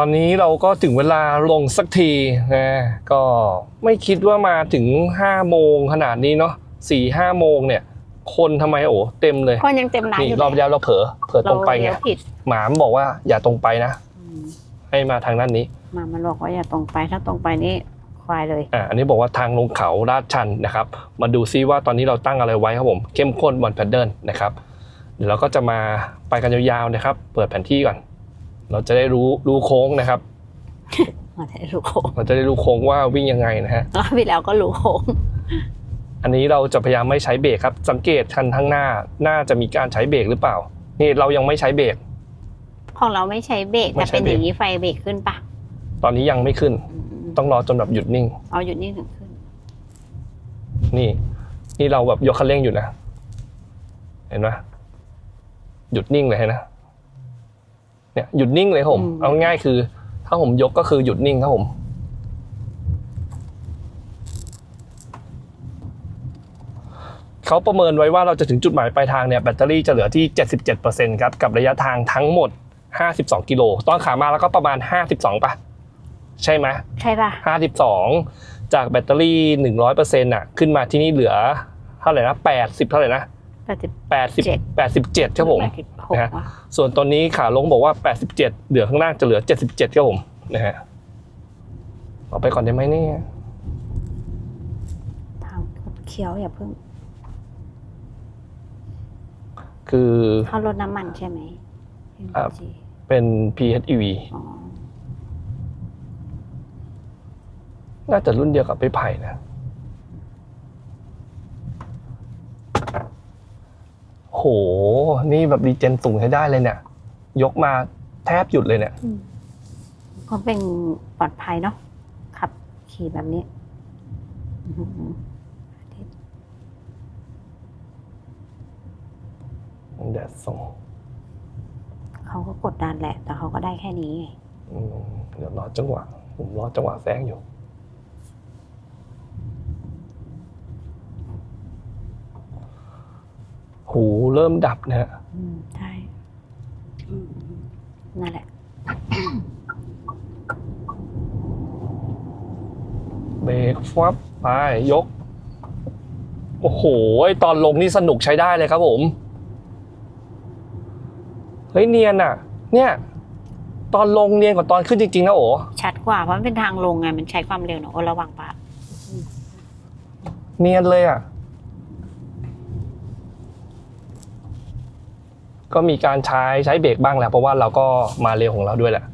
ตอนนี้เราก็ถึงเวลาลงสักทีนะก็ไม่คิดว่ามาถึงห้าโมงขนาดนี้เนาะสี่ห้าโมงเนี่ย คนทำไมโอ้เต็มเลยคนยังเต็มร้านนี่อยู่รอบเลยแล้วเราเผลอเผลอตรงไปไงเลี้ยวผิดหมามนบอกว่าอย่าตรงไปนะอืมให้มาทางด้านนี้มามันบอกว่าอย่าตรงไปถ้าตรงไปนี่ควายเลยอ่าอันนี้บอกว่าทางลงเขาลาดชันนะครับ มาดูซิว่าตอนนี้เราตั้งอะไรไว้ครับผมเข้มข้นบนแพดเดิลนะครับเดี๋ยวเราก็จะมาไปกันยาวๆนะครับ เปิดแผนที่ก่อน เราจะได้รู้รู้โค้งนะครับมาได้รู้โค้งเราจะได้รู้โค้งว่าวิ่งยังไงนะฮะรอบที่แล้วก็รู้โค้งอันนี้เราจะพยายามไม่ใช้เบรกครับ สังเกตคันข้างหน้าน่าจะมีการใช้เบรกหรือเปล่า นี่เรายังไม่ใช้เบรกของเราไม่ใช้เบรกไม่แต่ใช้เป็นเบรกอย่างนี้ไฟเบรกขึ้นปะตอนนี้ยังไม่ขึ้นอืมต้องรอจนแบบหยุดนิ่งเอาหยุดนี่ถึงขึ้น นี่ นี่เราแบบยกคันเร่งอยู่นะ เห็นไหมหยุดนิ่งเลยนะ เนี่ยหยุดนิ่งเลยครับผม เอาง่ายๆคือ ถ้าผมยกก็คือหยุดนิ่งครับผมเขาประเมินไว้ว่าเราจะถึงจุดหมายปลายทางเนี่ยแบตเตอรี่จะเหลือที่ 77%ครับกับระยะทางทั้งหมด 52 กิโลตอนขามาแล้วก็ประมาณ 52ป่ะใช่ไหมใช่ปะ52 จากแบตเตอรี่หนึ่งร้อยเปอร์เซ็นต์อะขึ้นมาที่นี่เหลือเท่าไหร่นะแปดสิบเท่าไหร่นะแปดสิบแปดสิบแปดสิบเจ็ดครับผมแปดสิบหก นะฮะวะส่วนตอนนี้ขาลงบอกว่าแปดสิบเจ็ดเหลือข้างล่างจะเหลือเจ็ดสิบเจ็ดครับผมนะฮะเอาไปก่อนได้ไหมเนี่ยทางเขียวอย่าเพิ่งคือเข้ารถน้ำมันใช่ไหมครับ MG เป็น PHEV อ๋อ น่าจะรุ่นเดียวกับไปไผ่นะ โห นี่แบบดีเจนสูงใช้ได้เลยเนี่ย ยกมาแทบหยุดเลยเนี่ยอืมก็เป็นปลอดภัยเนาะขับขี่แบบนี้อื้อหือแดดส่งเขาก็กดดันแหละ แต่เขาก็ได้แค่นี้ไง อืมเดี๋ยวรอจังหวะ ผมรอจังหวะแซงอยู่ หู เริ่มดับนะฮะอืมใช่อืมนั่นแหละ เบรกฟับไปยก โอ้โห ตอนลงนี่สนุกใช้ได้เลยครับผม เฮ้ยเนียนอะ เนี่ย ตอนลงเนียนกว่าตอนขึ้นจริงๆนะโอ้ชัดกว่าเพราะมันเป็นทางลงไง มันใช้ความเร็วเนอะโอ้ระวังปะเนียนเลยอะ ก็มีการใช้ใช้เบรกบ้างแหละเพราะว่าเราก็มาเร็วของเราด้วยแหละ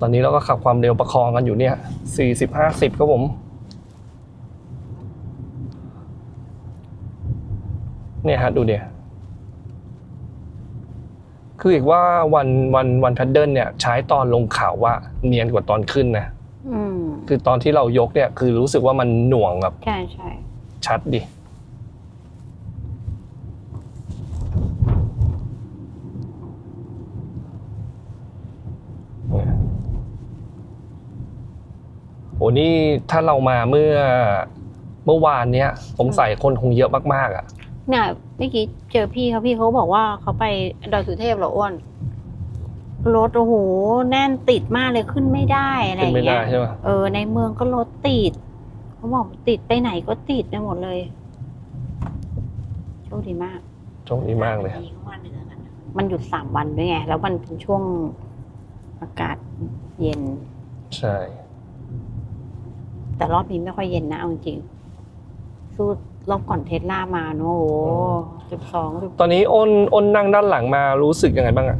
ตอนนี้เราก็ขับความเร็วประคองกันอยู่เนี่ยสี่สิบห้าสิบครับผมเนี่ยฮะดูเนี่ยคืออีกว่าวันวันวันแพดเดิลเนี่ย ใช้ตอนลงเขาว่าเนียนกว่าตอนขึ้นนะอืมคือตอนที่เรายกเนี่ย คือรู้สึกว่ามันหน่วงแบบใช่ใช่ชัดดิ นี่ถ้าเรามาเมื่อเมื่อวานเนี้ยสงสัยคนคงเยอะมากๆอะเนี่ยเมื่อกี้เจอพี่เขาพี่เขาบอกว่าเขาไปดอยสุเทพเหรออ้วนรถโอ้โหแน่นติดมากเลยขึ้นไม่ได้อะไรอขึ้นย่างไม่เงี้ได้ยใช่ไหมเออ ในเมืองก็รถติดเขาบอกติดไปไหนก็ติดไปหมดเลยโชคดีมากโชคดีมากเลยมันหยุดสามวันด้วยไงแล้วมันเป็นช่วงอากาศเย็น ใช่ แต่รอบนี้ไม่ค่อยเย็นนะเอาจริงๆสู้รอบก่อนเทสลามาเนอะโอ้จุดสองจุดตอนนี้อ้นอ้นนั่งด้านหลังมารู้สึกยังไงบ้างอะ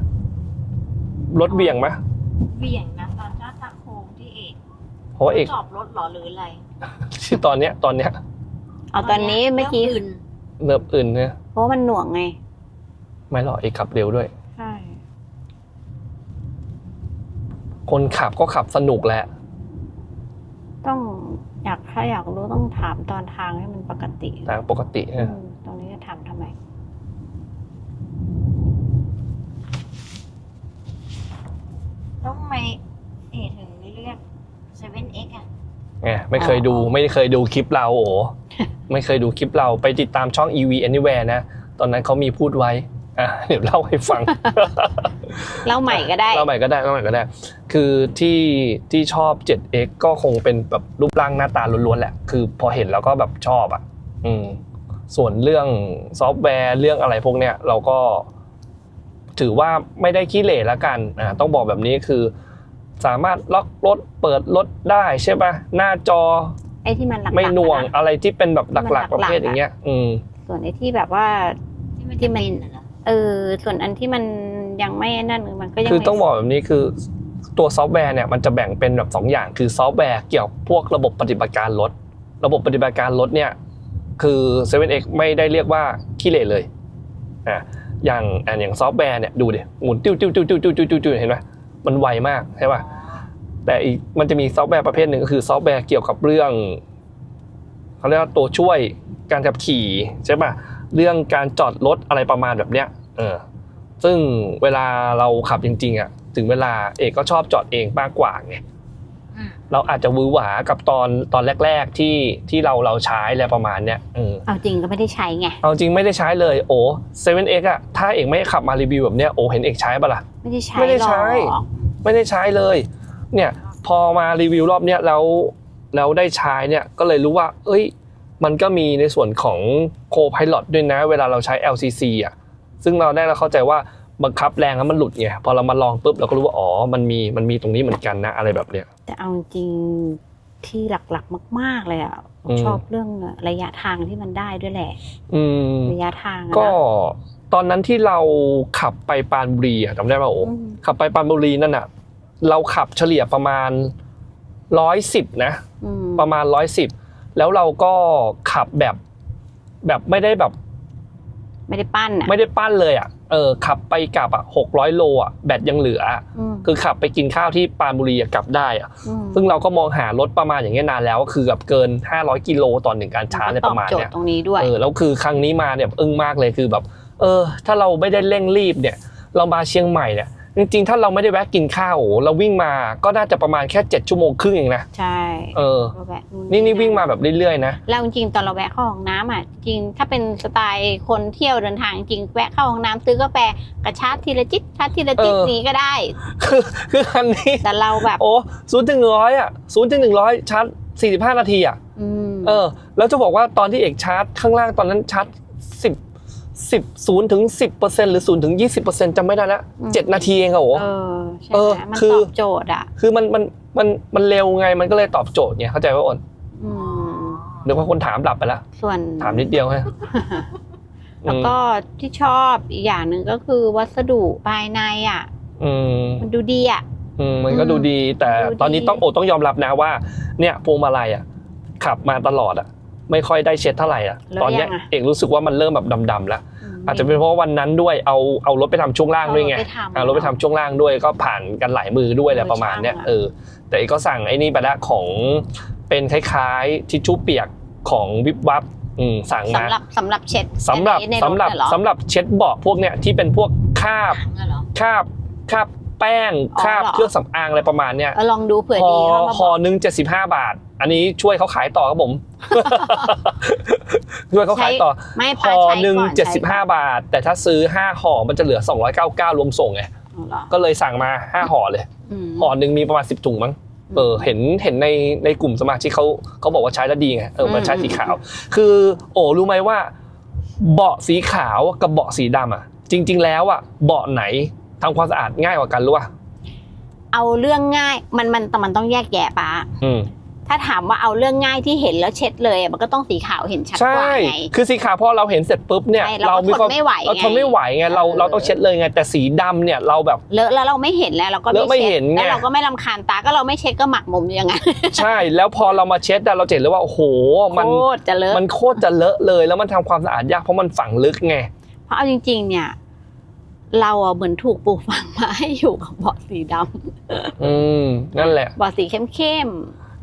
รถเบี่ยงไหมเบี่ยงนะตอนจ้าตาโค้งที่เอกเพราะว่าเอกจอบรถเหรอหรืออะไรที่ตอนเนี้ยตอนเนี้ยเอาตอนนี้เมื่อกี้รื่งอื่นเนิบอื่นเนี่ยเพราะว่ามันหน่วงไง ไม่หรอกเอกขับเร็วด้วย ใช่ คนขับก็ขับสนุกแหละ ต้องอยากถ้าอยากรู้ต้องถามตอนทางให้มันปกติทางปกติอืนะมตรงนี้จะถามทำไม แล้วทำไมเอกถึงเลือก 7X อะไงไม่เคยดูไม่เคยดูคลิปเราโอ้ ไม่เคยดูคลิปเราไปติดตามช่อง EV Anywhere นะ ตอนนั้นเขามีพูดไว้ อะเดี๋ยวเล่าให้ฟัง เล่าใหม่ก็ได้ เล่าใหม่ก็ได้เล่าใหม่ก็ได้ คือที่ที่ชอบ 7x ก็คงเป็นแบบรูปร่างหน้าตาล้วนๆแหละ คือพอเห็นแล้วก็แบบชอบอะ อืม ส่วนเรื่องซอฟต์แวร์เรื่องอะไรพวกเนี้ยเราก็ ถือว่าไม่ได้ขี้เหร่ละกันอ่าต้องบอกแบบนี้คือ สามารถล็อกรถเปิดรถได้ใช่ปะหน้าจอไอ้ที่มันหลักๆไม่หน่วงอะนะ อะไรที่เป็นแบบหลักมันหลัๆกๆ ประเภทอย่างเงี้ย อืม ส่วนไอ้ที่แบบว่าที่มันที่จะมัน เออส่วนอันที่มันยังไม่นั่นมันก็ยังคือต้องบอกแบบนี้คือตัวซอฟต์แวร์เนี่ยมันจะแบ่งเป็นแบบ2ออย่าง คือซอฟต์แวร์เกี่ยวพวกระบบปฏิบัติการรถ ระบบปฏิบัติการรถเนี่ยคือ 7x ไม่ได้เรียกว่าขี้เละเลยอะอย่างอันอย่างซอฟต์แวร์เนี่ยดูดิหมุนติ้วติ้วติ้วติ้วติ้วติ้วติ้วเห็นไหมมันไวมากใช่ป่ะแต่อีกมันจะมีซอฟต์แวร์ประเภทหนึ่งก็คือซอฟต์แวร์เกี่ยวกับเรื่องเขาเรียกว่าตัวช่วยการขับขี่ใช่ป่ะ เรื่องการจอดรถอะไรประมาณแบบเนี้ยเออซึ่งเวลาเราขับจริง ๆอะถึงเวลาเอกก็ชอบจอดเองมากกว่าไงอืมเราอาจจะวือหวากับตอนตอนแรก ๆ ที่ที่เราเราใช้อะไรประมาณเนี้ยเออเอาจริงก็ไม่ได้ใช้ไงเอาจริงไม่ได้ใช้เลยโอ้ 7x อะถ้าเอกไม่ขับมารีวิวแบบเนี้ยโอ้เห็นเอกใช้ปะล่ะไม่ได้ใช้ไม่ได้ใช้หรอกไม่ได้ใช้เลย เนี่ยพอมารีวิวรอบเนี้ยแล้วแล้วได้ใช้เนี่ยก็เลยรู้ว่า เอ้ย มันก็มีในส่วนของโคพ i l o t ด้วยนะ เวลาเราใช้ LCC อะซึ่งเราได้เราเข้าใจว่าบังคับแรงแล้วมันหลุดไงพอเรามาลองปุ๊บเราก็รู้ว่าอ๋อมันมีมันมีตรงนี้เหมือนกันนะอะไรแบบเนี้ยแต่เอาจริงที่หลักๆ มาก ๆ เลยอะอืมชอบเรื่องระยะทางที่มันได้ด้วยแหละอืมระยะทางอะนะก็ตอนนั้นที่เราขับไปปรานบุรีอะจำได้ป่ะโอ้อืมขับไปปรานบุรีนั่นอะเราขับเฉลี่ยประมาณร้อยสิบนะอืมประมาณร้อยสิบ แล้วเราก็ขับแบบแบบไม่ได้แบบ ไม่ได้ปั้นอะไม่ได้ปั้นเลยอะเออขับไปกลับอะหกร้อยโลอะแบตยังเหลืออะอืมคือขับไปกินข้าวที่ปรานบุรีอะกลับได้อะอืมซึ่งเราก็มองหารถประมาณอย่างเงี้ยนานแล้วก็คือแบบเกิน 500กิโลต่อหนึ่งการชาร์จอะไรประมาณตอบโจทเนี้ยย์ตรงนี้ด้วยเออแล้วคือครั้งนี้มาเนี่ยอึ้งมากเลยคือแบบ เออ ถ้าเราไม่ได้เร่งรีบเนี่ย เรามาเชียงใหม่เนี่ย จริงๆ ถ้าเราไม่ได้แวะกินข้าวโอ้โหเราวิ่งมาก็น่าจะประมาณแค่7ชั่วโมงครึ่งเองนะ ใช่เออก็แวะนี่นี่วิ่งมาแบบเรื่อยๆนะแล้วจริงๆตอนเราแวะเข้าห้องน้ำอะจริงถ้าเป็นสไตล์คนเที่ยวเดินทางจริงแวะเข้าห้องน้ำซื้อกาแฟกระชาร์จทีละจิตชาร์จทีละจิตเออนี้ก็ได้ คือคือคันนี้แต่เราแบบโอ้ศูนย์ถึงร้อยอะศูนย์ถึงหนึ่งร้อยชาร์จสี่สิบห้านาทีอะอืมเออ แล้วจะบอกว่าตอนที่เอกชาร์จข้างล่างตอนนั้นชาร์จ สิบสิบศูนย์ถึงสิบเปอร์เซ็นต์หรือศูนย์ถึงยี่สิบเปอร์เซ็นต์จำไม่ได้ละเจ็ดนาทีเองอะโอ้เออใช่เออไหมมันคือตอบโจทย์อะคือมันมันมันมันเร็วไงมันก็เลยตอบโจทย์ไงเข้าใจว่าอ้นอืมนึกว่าคนถามหลับไปแล้วส่วนถามนิดเดียวฮะแล้วก็ที่ชอบอีกอย่างหนึ่งก็คือวัสดุภายในอะอืมมันดูดีอะอืมมันก็ดูดีแต่ดูดีตอนนี้ต้องโอต้องยอมรับนะว่า เนี่ยพวงมาลัยอะ ขับมาตลอดอะ ไม่ค่อยได้เช็ดเท่าไหร่อะแล้วตอนเนี้ยยังอะเอกรู้สึกว่ามันเริ่มแบบดำๆแล้วมอาจจะเป็นเพราะว่าวันนั้นด้วยเอาเอารถไปทำช่วงล่างด้วยไงเอารถไปทำเอารถไปทำช่วงล่างด้วยก็ผ่านกันหลายมือด้วยอะไรประมาณเนี้ยช่างอะเออแต่เอกก็สั่งไอ้นี่ไปละของเป็นคล้ายๆทิชชู่เปียกของวิบวับอืมสั่งมาสำหรับสำหรับเช็ดสำหรับในในสำหรับถน่ะเอสำหรับเช็ดเบาะพวกเนี้ยที่เป็นพวกคราบถังอะเหรอคราบคราบ แป้งอ๋อคราบเหรอเครื่องสำอางอะไรประมาณเนี้ยเออลองดูเผื่อห่อดีเข้ามาห่บออกหนึ่งเจ็ดสิบห้าบาท อันนี้ช่วยเขาขายต่อครับผมช่วยเขาขายต่อไม่ห่ป้าอใช้หนึ่งก่อนเจ็ดสิบห้าบาท แต่ถ้าซื้อห้าห่อมันจะเหลือสองร้อยเก้าเก้ารวมส่งไงอ๋อเหรอก็เลยสั่งมาห้าห่อเลยมห่อหนึ่งมีประมาณสิบถุงมั้งเออเห็นเห็นในในกลุ่มสมาชิกเขาเขาบอกว่าใช้แล้วดีไงเออมันใช้สีขาว คือโอ้รู้ไหมว่า เบาะสีขาวกับเบาะสีดำอะ จริง ๆ แล้วอะเบาะไหน ทำความสะอาดง่ายกว่ากันรู้ป่ะเอาเรื่องง่ายมันมันแต่มันต้องแยกแยะป้าอืมถ้าถามว่าเอาเรื่องง่ายที่เห็นแล้วเช็ดเลยอะมันก็ต้องสีขาวเห็นชัดกใช่ว่าไง คือสีขาวพอเราเห็นเสร็จปุ๊บเนี่ยใช่เราก็มีความทนไม่ไหวเราไงทนไม่ไหวไงเราเออ เราต้องเช็ดเลยไงแต่สีดำเนี่ยเราแบบ เลอะแล้วเราไม่เห็นแล้วเราก็เลอะไม่ช็ดเห็นไง แล้วเราก็ไม่รำคาญตาก็เราไม่เช็ดก็หมักหมมอยู่อย่างนั้นใช่แล้วพอเรามาเช็ดอะเราจะเห็นเลยว่าโอ้โหมันโคตรจะเลอะมันโคตรจะเลอะเลยแล้วมันทำความสะอาดยากเพราะมันฝังลึกไง เพราะเอาจริง ๆ เนี่ย เราอะเหมือนถูกปลูกฝังมาให้อยู่กับเบาะสีดอืมนั่นแหละำเบาะสีเข้ม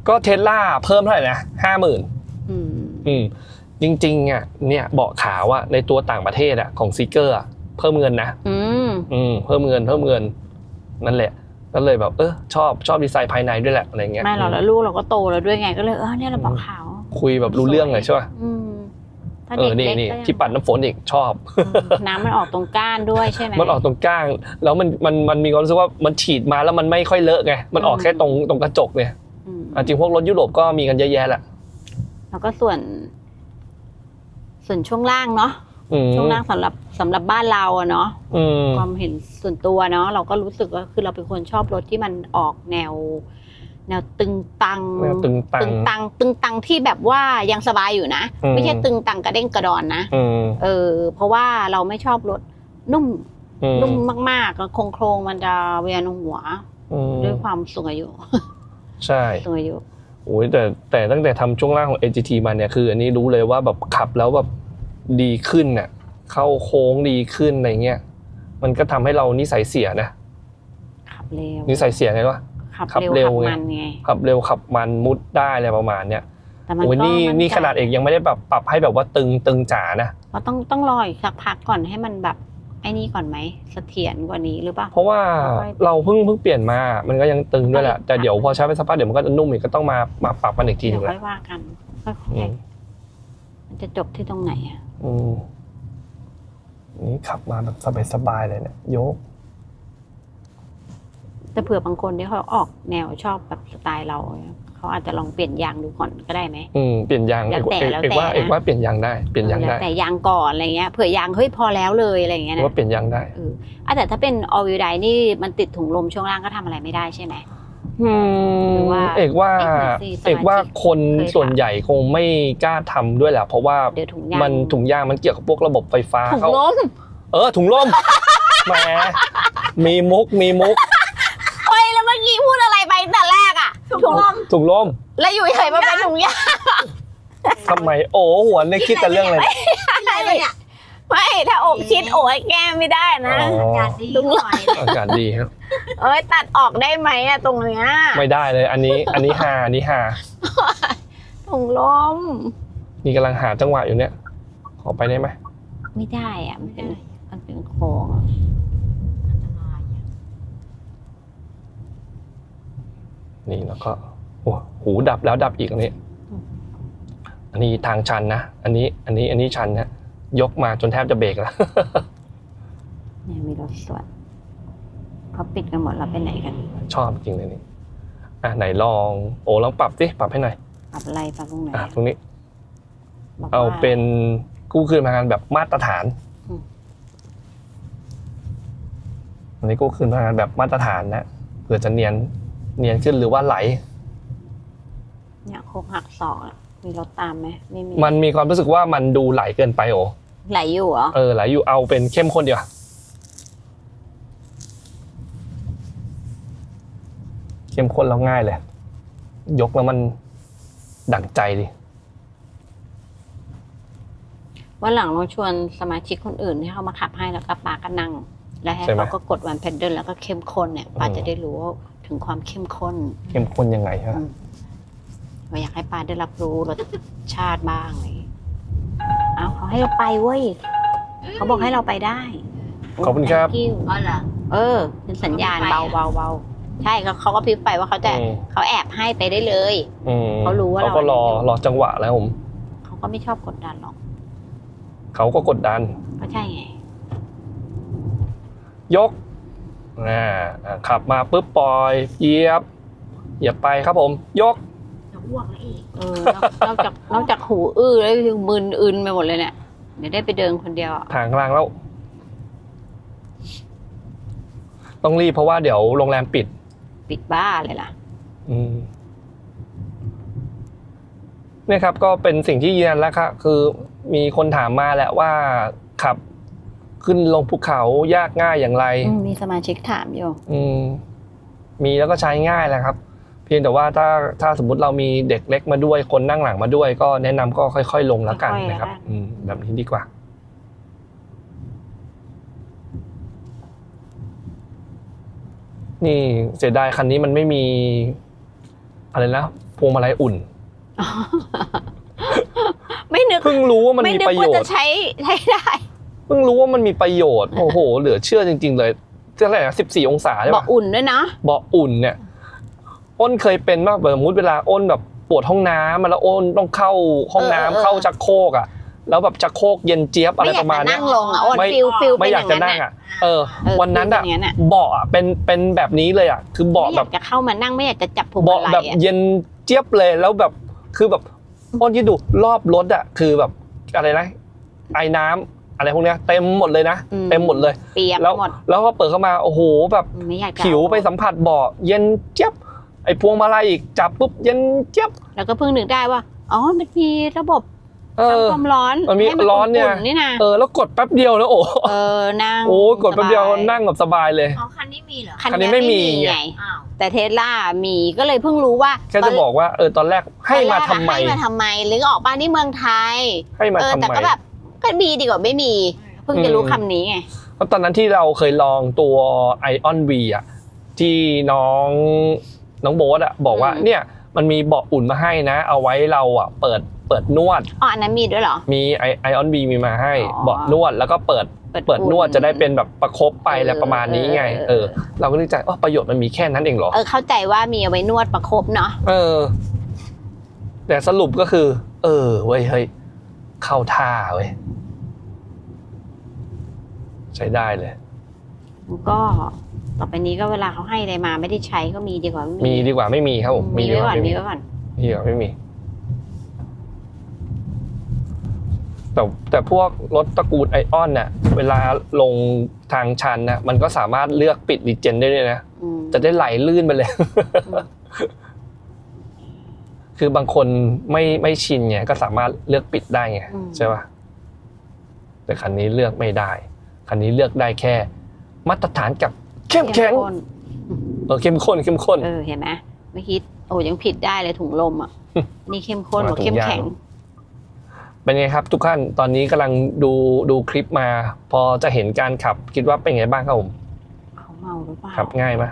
ก็เทสลาเพิ่มเท่าไหร่นะห้าหมื่นๆอืมอืมจริงๆอะเนี่ยเบาะขาวอะในตัวต่างประเทศอะของซีเกอร์อะเพิ่มเงินนะอืมอืมเพิ่มเงินเพิ่มเงินนั่นแหละก็เลยแบบเออชอบชอบดีไซน์ภายในด้วยแหละอะไรเงี้ยไม่หรอกแล้วลูกเราก็โตแล้วด้วยไงก็เลยเออเนี่ยเราเบาะขาวคุยแบบรู้เรื่องเลยใช่ป่ะอืม ถ้าเอเด็อกนี่เล็กนี่ก็ยังที่ปัดน้ำฝนอีกชอบ น้ำมันออกตรงก้านด้วยใช่ไหม มันออกตรงก้าง แล้วมันมันมันมีความรู้สึกว่ามันฉีดมาแล้วมันไม่ค่อยเลอะไงมันออกอืม แค่ตรงตรงกระจกเนี่ยอืมอะจริงพวกรถยุโรปก็มีกันเยอะแยะแหละแล้วก็ส่วน ส่วนช่วงล่างเนาะอืมช่วงล่างสำหรับสำหรับบ้านเราอะเนาะอืมความเห็นส่วนตัวเนาะเราก็รู้สึกว่าคือเราเป็นคนชอบรถที่มันออกแนว แนวตึงตังแนวตึงตังตึงตังตึงตังที่แบบว่ายังสบายอยู่นะอืมไม่ใช่ตึงตังกระเด้งกระดอนนะอืมเออ เพราะว่าเราไม่ชอบรถนุ่มอืมนุ่มมากๆแล้วโครงโครงๆมันจะเวียนหัวอืมด้วยความสูงอายุใช่สูงอายุโอ้ยแต่แต่ตั้งแต่ทำช่วงล่างของ AGT มาเนี่ยคือ อันนี้รู้เลยว่าแบบขับแล้วแบบดีขึ้นน่ะเข้าโค้งดีขึ้นอะไรเงี้ยมันก็ทำให้เรานิสัยเสียนะขับเร็วนิสัยเสียไงวะ ขับขับเร็วเร็วขับไงมันไง ขับเร็วขับมันมุดได้อะไรประมาณเนี้ยแต่มันโอ้ยก็นี่มั่นี่ใจขนาดเอกยังไม่ได้แบบปรับให้แบบว่าตึงตึงจ๋านะเราต้องต้องรออีกสักพักก่อนให้มันแบบไอ้นี่ก่อนไหมเสถียรกว่านี้หรือเปล่า เพราะว่าค่อยเราเพิ่งเพิ่งเปลี่ยนมา มันก็ยังตึงด้วยแหละค่อยแต่เดี๋ยวพอใช้ไปสักพักเดี๋ยวมันก็จะนุ่มอีกก็ต้องมามาปรับมันอีกทีหเดี๋นึยวงแหค่อละยว่ากันค่อยอืมๆมันจะจบที่ตรงไหนอะอืมนี่ขับมาแบบสบายๆเลยเนี่ยยก แต่เผื่อบางคนที่เขาออกแนวชอบแบบสไตล์เราเขาอาจจะลองเปลี่ยนยางดูก่อนก็ได้ไหมอืมเปลี่ยนยางแล้วแต่เอกแล้วเอกแต่ว่านะเอกว่าเปลี่ยนยางได้เปลี่ยนยางได้แล้วแต่ยางก่อนอะไรเงี้ยเผื่อยางเฮ้ยพอแล้วเลยอะไรเงี้ยเอกนะว่าเปลี่ยนยางได้เอออะแต่ถ้าเป็น all wheel drive นี่มันติดถุงลมช่วงล่างก็ทำอะไรไม่ได้ใช่ไหมอืมหรือว่าเอกว่าเอกหน่อยสิสมาชิกเอกว่าคนเคยถามส่วนใหญ่คงไม่กล้าทำด้วยแหละเพราะว่าเดี๋ยวถุงยางมันถุงยางมันเกี่ยวกับพวกระบบไฟฟ้าถุงเขาลมเออถุงลมแหมมีมุกมีมุก ถุงลมถุงลมแล้วอยู่เฉยๆมาเป็นถุงยางทำไมโอ้หัวเนี่ยคิดแต่เรื่องอะไรอะไรเนี่ยไม่ถ้าอกชิดโอ้ยแก้ไม่ได้นะอ๋ออากาศดีลุงหน่อยอากาศดีครับเอ้ยตัดออกได้ไหมอะตรงเนี้ยไม่ได้เลย อันนี้ อันนี้หาอันนี้หาถุงลมนี่กำลังหาจังหวะอยู่เนี่ย ขอไปได้ไหมไม่ได้อะมันเป็นมันเป็นโค้งอะ อันตรายอะ นี่แล้วก็โอ้หูดับแล้วดับอีกอันนี้ อันนี้ทางชันนะ อันนี้ อันนี้ อันนี้ชันนะ ยกมาจนแทบจะเบรกแล้ว เนี่ยมีรถสวนเขาปิดกันหมดเราไปไหนกันชอบจริงเลยนี่ อะไหนลอง โอ้ลองปรับสิ ปรับให้หน่อย ปรับอะไรปรับตรงไหนอะอะตรงนี้บอกเอาว่าเป็นกู้คืนพลังงานแบบมาตรฐานอืมอันนี้กู้คืนพลังงานแบบมาตรฐานนะ เผื่อจะเนียน เนียนขึ้นหรือว่าไหล เนี่ยโค้งหักศอกอะมีรถตามไหมไม่มีมันมีความรู้สึกว่ามันดูไหลเกินไปโอ้ไหลอยู่เหรอเออไหลอยู่เอาเป็นเข้มข้นดีกว่าเข้มข้นแล้วง่ายเลย ยกแล้วมันดั่งใจดิวันหลังเราชวนสมาชิกคนอื่นให้เขามาขับให้แล้วก็ปาก็นั่ง แล้วให้ใช่ไหมเขาก็กดวันเพดเดิลแล้วก็เข้มข้นเนี่ยปาอืมจะได้รู้ว่า ถึงความเข้มข้นเข้มข้นยังไงฮะเราอยากให้ปาได้รับรู้รสชาติบ้างอะไรอย่างเลยเอาเขาให้เราไปเว้ยเขาบอกให้เราไปได้ขอบคุณครับ Thank you อ๋อเหรอ เออ เป็นสัญญาณเขาเบาพิมพ์ไปอะเบาเบาใช่เขาเขาก็พริบไปว่าเขาจะอืม เขาแอบให้ไปได้เลย อืมเขารู้ว่าเขาก็รอเรารอจังหวะแล้วผม เขาก็ไม่ชอบกดดันหรอกเขาก็กดดัน ก็ใช่ไง ยก อ่าอ่าขับมาปุ๊บปล่อยเหยียบเหยียบไปครับผม ยกจะอ้วกแล้วอีกเออนอกนอกจากนอกจากหูอื้อแล้วยังมึนอึนไปหมดเลยเนี่ยเดี๋ยวได้ไปเดินคนเดียวอะทางกลางแล้ว ต้องรีบเพราะว่าเดี๋ยวโรงแรมปิด ปิดบ้าเลยล่ะ อืมเนี่ยครับก็เป็นสิ่งที่ยืนยันแล้วครับคือมีคนถามมาแหละว่าขับ ขึ้นลงภูเขายากง่ายอย่างไรอืมมีสมาชิกถามอยู่อืมมีแล้วก็ใช้ง่ายแหละครับ เพียงแต่ว่าถ้าถ้าสมมติเรามีเด็กเล็กมาด้วยคนนั่งหลังมาด้วย ก็แนะนำก็ค่อย ๆ ลงแล้วกันค่อยๆนะครับแล้วกันอืมแบบนี้ดีกว่านี่เสียดายคันนี้มันไม่มีอะไรนะพวงมาลัยอุ่น ไม่นึกเพิ่งรู้ว่ามันไม่มีนึกประโยว่าชจะน์ใช้ใช้ได้เพิ่งรู้ว่ามันมีประโยชน์ โอ้โห เหลือเชื่อจริง ๆ เลยเท่าไหร่นะสิบสี่องศาใช่บอปะกอุ่นด้วยนะ เบาะอุ่นเนี่ยอ้นเคยเป็นมากแบบสมมติเวลาอ้นแบบปวดห้องน้ำมาแล้วอ้นต้องเข้าห้องน้ำเออเออ เข้าชักโครกอะ แล้วแบบจะโคกเย็นเจี๊ยบอะไรประมาณไม่อยากจะเนี้นั่ยงลงอะอ้วนไม่ ฟิลฟิลไม่เป็นออยากย่างจะนั้นนั่งอะอะเออเออ วันนั้นอะฟิลเป็นอย่างนั้นอะเบาะอะเป็นเป็นแบบนี้เลยอะ คือเบาะไม่อแบยาบกจะเข้ามานั่งไม่อยากจะจับพวงมาเบาะลัยแบบอะ เย็นเจี๊ยบเลยแล้วแบบคือแบบอ้นคิดดูรอบรถอะคือแบบอะไรนะไอ้น้ำ อะไรพวกเนี้ยเต็มหมดเลยนะอืเต็มหมดเลย เปียกแล้วหมดแล้วก็เปิดเข้ามาโอ้โหแบบไม่อยากจะผิวไปสัมผัสเบาะเย็นเจี๊ยบไอ้พวงมาลัยอีกจับปุ๊บเย็นเจี๊ยบแล้วก็เพิ่งนึกได้ว่าอ๋อมันมีระบบเออทำความร้อนมันมีให้ร้อนเนี่ย ๆนี่นะเออแล้วกดแป๊บเดียวนะโอ้เออนั่งโอ้กดแป๊บเดียวสบานั่งแบบสบายเลย อ๋อคันนี้มีเหรอคันคันนี้นี้ไม่ไม่มีมีไงไง อ้าวแต่เทสลามีก็เลยเพิ่งรู้ว่าแค่จะบอกว่าเออตอนแรกให้มาทำไม ให้มาทำไมหรือออกบ้านที่เมืองไทย ให้มาเออทำแต่ไม ก็แบบ ก็มีดีกว่าไม่มี เพิ่งจะรู้คำนี้ไงเพราะตอนนั้นที่เราเคยลองตัว Ion V อะที่น้องน้องโบ๊ทอะบอกว่าอืมเนี่ยมันมีเบาะอุ่นมาให้นะ เอาไว้เราอะเปิดเปิดนวดอ๋ออันนั้นมีด้วยเหรอ มีไอออนบีมีมาให้อ๋อเบาะนวดแล้วก็เปิดเปิดนวดจะได้เป็นแบบประคบไปอะไรประมาณนี้ไง เออเออเราก็นึกใจอ๋อประโยชน์มันมีแค่นั้นเองเหรอ เออเข้าใจว่ามีเอาไว้นวดประคบเนาะ เออ แต่สรุปก็คือ เออเว้ยเฮ้ย เข้าท่าเว้ยใช้ได้เลย ก็ต่อไปนี้ก็เวลาเขาให้อะไรมาไม่ได้ใช้ก็มีดีกว่าไม่มีดีกว่าไม่มีครับผมมีดีไว้กก่อว่านไม่มีมีไว้ก่อนดีกว่าไม่มี แต่แต่พวกรถตระกูลไอออนน่ะ เวลาลงทางชันน่ะมันก็สามารถเลือกปิดรีเจนได้ด้วยนะ อืมจะได้ไหลลื่นไปเลย อืม คือบางคนไม่ไม่ชินไงก็สามารถเลือกปิดได้ไงอืมใช่ปะแต่คันนี้เลือกไม่ได้ คันนี้เลือกได้แค่ มาตรฐานกับเข้มแข็งข้นเออเข้มข้นเข้มข้นเออเห็นไหมเมื่อกี้โอ้ยังผิดได้เลยถุงลมอะนี่เข้มข้นมาบอกถุงเข้มยางแข็งเป็นไงครับทุกท่านตอนนี้กำลังดูดูคลิปมา พอจะเห็นการขับ คิดว่าเป็นไงบ้างครับผมเขาเมาหรือเปล่าขับง่ายไหม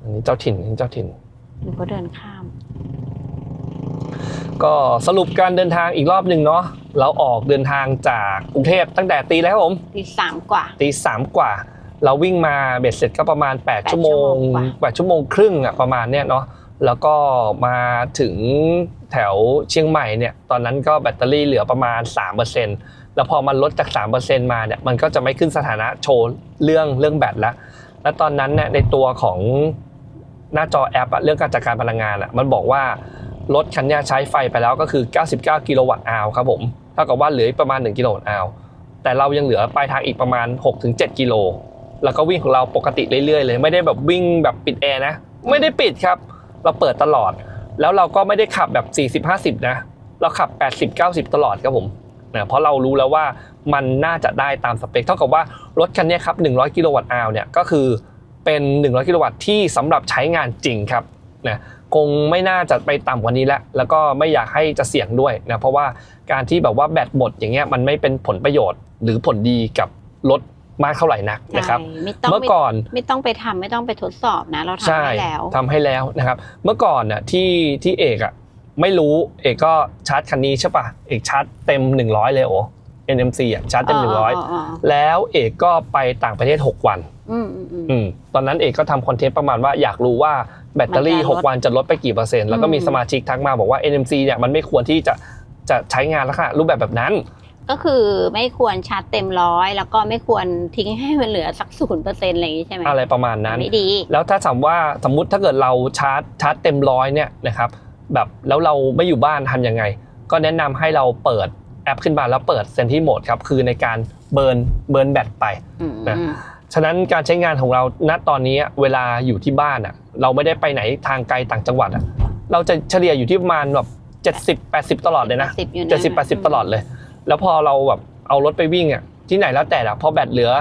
อันนี้เจ้าถิ่นอันนี้เจ้าถิ่น หรือเขาเดินข้าม ก็สรุปการเดินทางอีกรอบหนึ่งเนาะเราออกเดินทางจากกรุงเทพตั้งแต่ตีแล้วครับผมที่สามกว่า ตีสามกว่า เราวิ่งมาเบ็ดเสร็จก็ประมาณ8แปดชั่วโมงชั่วโมงกว่าแปดชั่วโมงครึ่งอะประมาณเนี้ยเนาะแล้วก็มาถึงแถวเชียงใหม่เนี่ยตอนนั้นก็แบตเตอรี่เหลือประมาณ 3%แล้วพอมันลดจาก 3%มาเนี่ยมันก็จะไม่ขึ้นสถานะโชว์เรื่องเรื่องแบตแล้วแล้วตอนนั้นเนี่ยในตัวของ หน้าจอแอปอะเรื่องการจัดการพลังงานอะมันบอกว่ารถคันนี้ใช้ไฟไปแล้วก็คือ 99 กิโลวัตต์อาวครับผมเท่ากับว่าเหลือประมาณ 1 กิโลวัตต์อาวแต่เรายังเหลือปลายทางอีกประมาณ 6-7 กิโลแล้วก็วิ่งของเราปกติเรื่อยๆเลย ไม่ได้แบบวิ่งแบบปิดแอร์นะ ไม่ได้ปิดครับ เราเปิดตลอด แล้วเราก็ไม่ได้ขับแบบ 40-50 นะ เราขับ 80-90 ตลอดครับผมนะเพราะเรารู้แล้วว่ามันน่าจะได้ตามสเปค เท่ากับว่ารถคันนี้ครับ 100 กิโลวัตต์อาวเนี่ยก็คือ เป็น 100 กิโลวัตต์ที่สำหรับใช้งานจริงครับนะคงไม่น่าจะไปต่ำกว่านี้แล้ว แล้วก็ไม่อยากให้จะเสี่ยงด้วยนะเพราะว่าการที่แบบว่าแบตหมดอย่างเงี้ยมันไม่เป็นผลประโยชน์ หรือผลดีกับรถมากเท่าไหร่นักนะครับใช่ไม่ต้องเมื่อก่อนไม่ไม่ต้องไปทำไม่ต้องไปทดสอบนะเราทำใช่ให้แล้วทำให้แล้วนะครับ เมื่อก่อนน่ะที่ที่เอกอะไม่รู้เอกก็ชาร์จคันนี้ใช่ปะเอกชาร์จเต็ม 100 เลยโอ้ NMC อะชาร์จเต็ม 100 แล้วเอกก็ไปต่างประเทศ 6 วันอืม อืมอืมอืมตอนนั้นเอกก็ทำคอนเทนต์ประมาณว่าอยากรู้ว่าแบตเตอรี่ มันจะลด6 วันจะลดไปกี่เปอร์เซ็นต์แล้วก็มีอืม สมาชิกทักมาบอกว่า NMC เนี่ยมันไม่ควรที่จะจะใช้งานลักษณะรูปแบบแบบนั้น ก็คือไม่ควรชาร์จเต็มร้อยแล้วก็ไม่ควรทิ้งให้มันเหลือสักศูนย์เปอร์เซ็นต์อะไรอย่างนี้ใช่ไหมอะไรประมาณนั้น ไม่ดี แล้วถ้าสมมติว่าสมมติถ้าเกิดเราชาร์จชาร์จเต็มร้อยเนี่ยนะครับแบบแล้วเราไม่อยู่บ้านทำยังไง ก็แนะนำให้เราเปิดแอปขึ้นมาแล้วเปิดเซนที่โหมดครับคือในการเบิร์นเบิร์นแบตไป อืมนะอืม ฉะนั้นการใช้งานของเราณตอนนี้เวลาอยู่ที่บ้านอะ เราไม่ได้ไปไหนทางไกลต่างจังหวัดอะ เราจะเฉลี่ยอยู่ที่ประมาณแบบ70 80ตลอดเลยนะสิบอยู่นะเจ็ดสิบแปดสิบตลอดเลย แล้วพอเราแบบเอารถไปวิ่งอะที่ไหนแล้วแต่ละพอแบตเหลือ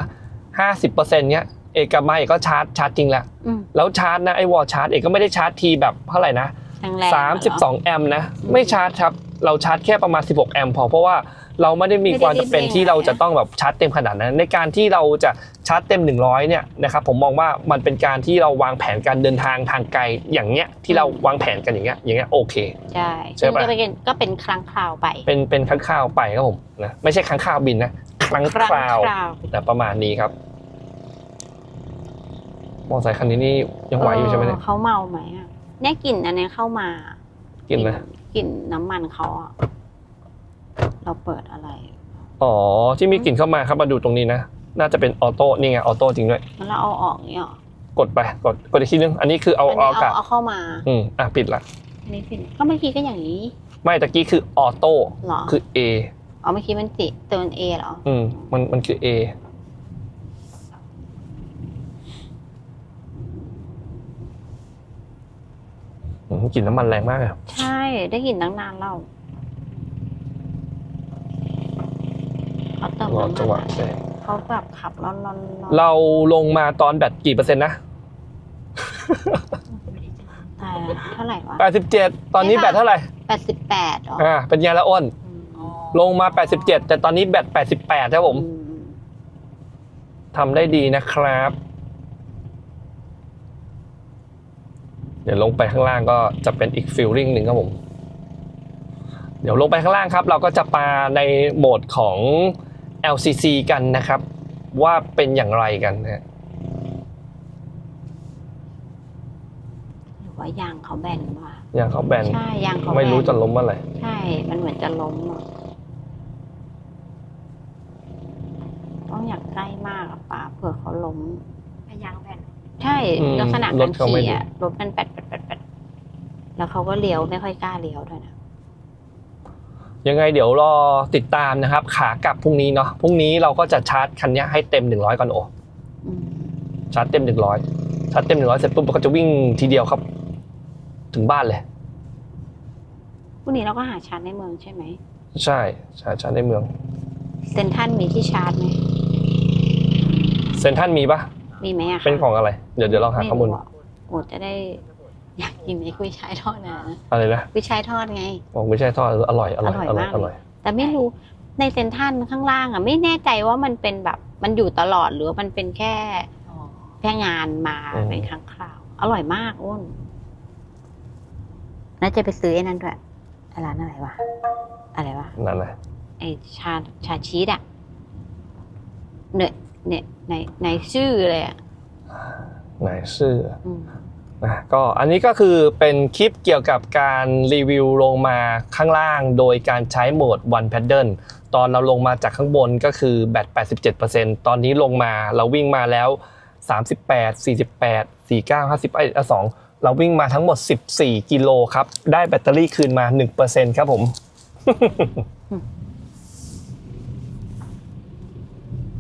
50%เนี้ยเอกกลับมาเอกก็ชาร์จชาร์จจริงแหละอืมแล้วชาร์จนะไอ้วอลชาร์จเอกก็ไม่ได้ชาร์จทีแบบเท่าไหร่นะแรงๆเหรอ32แอมป์นะไม่ชาร์จครับเราชาร์จแค่ประมาณ16แอมป์พอเพราะว่า เราไม่ได้มีความจำเป็นที่เราจะต้องแบบชาร์จเต็มขนาดนั้น ในการที่เราจะชาร์จเต็ม 100เนี่ยนะครับผมมองว่ามันเป็นการที่เราวางแผนการเดินทางทางไกลอย่างเงี้ยที่เราวางแผนกันอย่างเงี้ยอย่างเงี้ยโอเคใช่ใช่ซึ่งปะก็เป็นก็เป็นครั้งคราวไป เป็นเป็นครั้งคราวไปครับผมนะไม่ใช่ครั้งคราวบินนะครั้งคราวคราวแต่ประมาณนี้ครับมอเตอร์ไซค์คันนี้นี่ยังไหวอยู่ใช่ไหมเนี่ยเเขาเมาไหมอะเนี่ยกลิ่นอันเนี้ยเข้ามากินไหมกลิ่นน้ำมันเขาอะ เราเปิดอะไรอ๋อที่มีกลิ่นเข้ามาครับมาดูตรงนี้นะ น่าจะเป็นออโต้นี่ไงออโต้จริงด้วยแล้วเราเอาออกอย่างเนี่ยเหรอกดไปกดกดอีกทีนึงอันนี้คือเอาอันเอานี้อากาศเอาเอาเข้ามาอืมอะปิดละอันนี้ผิดก็เมื่อกี้ก็อย่างนี้ ไม่ตะกี้คือออโต้เหรอคือ A อ๋อเมื่อกี้มันติตัวมันเอเหรออืมมันมันคือ A อืมกลิ่นน้ำมันแรงมากเลยใช่ได้กลิ่นตั้งนานแล้ว เขาเติมรอน้ำจังหมัวะนใช่เขาแบบขับร้อนร้อนร้อนเราลงมาตอนแบตกี่เปอร์เซ็นต์นะ ตายแล้วเท่าไหร่วะ 87 ตอนนี้แบตเท่าไหร่ แปดสิบแปดหรออ่า เป็นไงละอ้น อืมอ๋อลงมา 87 แต่ตอนนี้แบต 88ครับผมอืมทำได้ดีนะครับ เดี๋ยวลงไปข้างล่างก็จะเป็นอีกฟิลลิ่งหนึ่งครับผม เดี๋ยวลงไปข้างล่างครับ เราก็จะปาในโหมดของ LCC กันนะครับ ว่าเป็นอย่างไรกันนะฮะหรือว่ายางเขาแบนว่ะอย่างเขาแบนใช่ยางเขาไม่รู้แบนจะล้มเมื่อไหร่ใช่ มันเหมือนจะล้มอะต้องอยากใกล้มากอะป้าเผื่อเขาล้มพยางแผ่นใช่อืมลักษณะรการถเขาไม่ขี่ดีอะรถมันแปดแปดแปดแปดแล้วเขาก็เลี้ยวไม่ค่อยกล้าเลี้ยวด้วยนะ ยังไงเดี๋ยวรอติดตามนะครับ ขากลับพรุ่งนี้เนาะพรุ่งนี้เราก็จะชาร์จคันนี้ให้เต็ม 100ก่อนโออืมชาร์จเต็มหนึ่งร้อยชาร์จเต็มหนึ่งร้อยเสร็จปุ๊บเราก็จะวิ่งทีเดียวครับ ถึงบ้านเลยพรุ่งนี้เราก็หาชาร์จในเมืองใช่ไหมใช่ชาร์จชาร์จในเมืองเซนทรันมีที่ชาร์จไหมเซนทรันมีปะมีไหมอะคะเป็นของอะไร เดี๋ยวเดี๋ยวเราหาข้อมูลไรู้ะโอ้จะได้ อยากกินไอ้กุยช่ายทอดนะอะไรนะกุยช่ายทอดไงบอกไม่ใช่ทอดอร่อยอร่อยออร่ร่ออยยมากอร่อย แต่ไม่รู้ในเซนทรันข้างล่างอะ ไม่แน่ใจว่ามันเป็นแบบมันอยู่ตลอดหรือว่ามันเป็นแค่อ๋อแค่งานมาเป็นครั้งคราว อร่อยมากอ้นน่าจะไปซื้อไอ้นั่นด้วยไอ้ร้านอะไรวะอะไรวะนั่นแหละไอชาชาชีสอะเนี่ยเนี่ยในในชื่อเลยอะไหนชื่ออืมนะ ก็อันนี้ก็คือเป็นคลิปเกี่ยวกับการรีวิวลงมาข้างล่าง โดยการใช้โหมด one paddle ตอนเราลงมาจากข้างบนก็คือแบต 87%ตอนนี้ลงมาเราวิ่งมาแล้ว 38 48 49 50ไอ้สองเราวิ่งมาทั้งหมด 14 กิโลครับ ได้แบตเตอรี่คืนมา 1%ครับผม